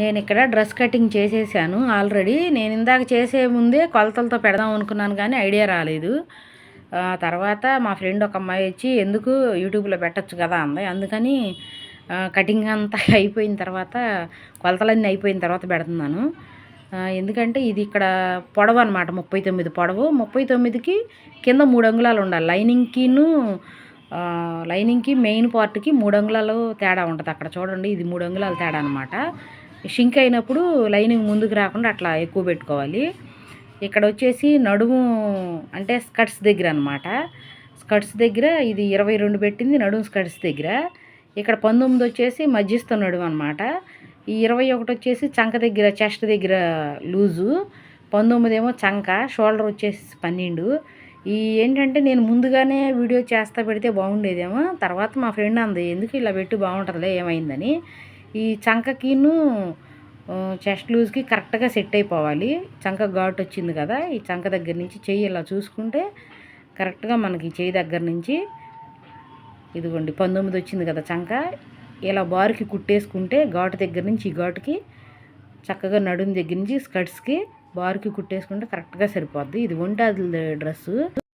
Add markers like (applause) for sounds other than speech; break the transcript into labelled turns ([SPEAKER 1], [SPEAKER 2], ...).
[SPEAKER 1] నేను ఇక్కడ dress cutting చేసేసాను. ఆల్రెడీ నేను ఇందాక చేసే ముందే కొలతలతో పెడదాం అనుకున్నాను కానీ ఐడియా రాలేదు. తర్వాత మా ఫ్రెండ్ ఒక అమ్మాయి వచ్చి ఎందుకు యూట్యూబ్లో పెట్టచ్చు కదా అంది. అందుకని కటింగ్ అంతా (laughs) అయిపోయిన తర్వాత కొలతలన్నీ అయిపోయిన తర్వాత పెడుతున్నాను. ఎందుకంటే ఇది ఇక్కడ పొడవు అనమాట ముప్పై తొమ్మిది పొడవు. ముప్పై తొమ్మిదికి కింద మూడు అంగుళాలు ఉండాలి. లైనింగ్కిను లైనింగ్కి మెయిన్ పార్ట్కి మూడు అంగుళాలు తేడా ఉంటుంది. అక్కడ చూడండి ఇది మూడు అంగుళాలు తేడా అనమాట షింక్ అయినప్పుడు లైనింగ్ ముందుకు రాకుండా అట్లా ఎక్కువ పెట్టుకోవాలి. ఇక్కడ వచ్చేసి నడుము అంటే స్కర్ట్స్ దగ్గర అనమాట స్కర్ట్స్ దగ్గర ఇది ఇరవై రెండు పెట్టింది నడుము స్కర్ట్స్ దగ్గర. ఇక్కడ పంతొమ్మిది వచ్చేసి మధ్యస్థ నడుము అనమాట ఈ ఇరవై ఒకటి వచ్చేసి చంక దగ్గర చెస్ట్ దగ్గర లూజు. పంతొమ్మిది ఏమో చంక షోల్డర్ వచ్చేసి పన్నెండు. ఈ ఏంటంటే నేను ముందుగానే వీడియో చేస్తా పెడితే బాగుండేదేమో తర్వాత మా ఫ్రెండ్ అంది ఎందుకు ఇలా పెట్టి బాగుంటుందిలే ఏమైందని? ఈ చంకకిను చెస్ట్ లూజ్కి కరెక్ట్గా సెట్ అయిపోవాలి. చంక ఘాట్ వచ్చింది కదా ఈ చంక దగ్గర నుంచి చెయ్యి ఇలా చూసుకుంటే కరెక్ట్గా మనకి చెయ్యి దగ్గర నుంచి ఇదిగోండి పంతొమ్మిది వచ్చింది కదా చంక ఇలా బారుకి కుట్టేసుకుంటే ఘాటు దగ్గర నుంచి ఈ ఘాటుకి చక్కగా నడుము దగ్గర నుంచి స్కర్ట్స్కి బారుకి కుట్టేసుకుంటే కరెక్ట్గా సరిపోద్ది. ఇది ఒంటాది డ్రెస్సు.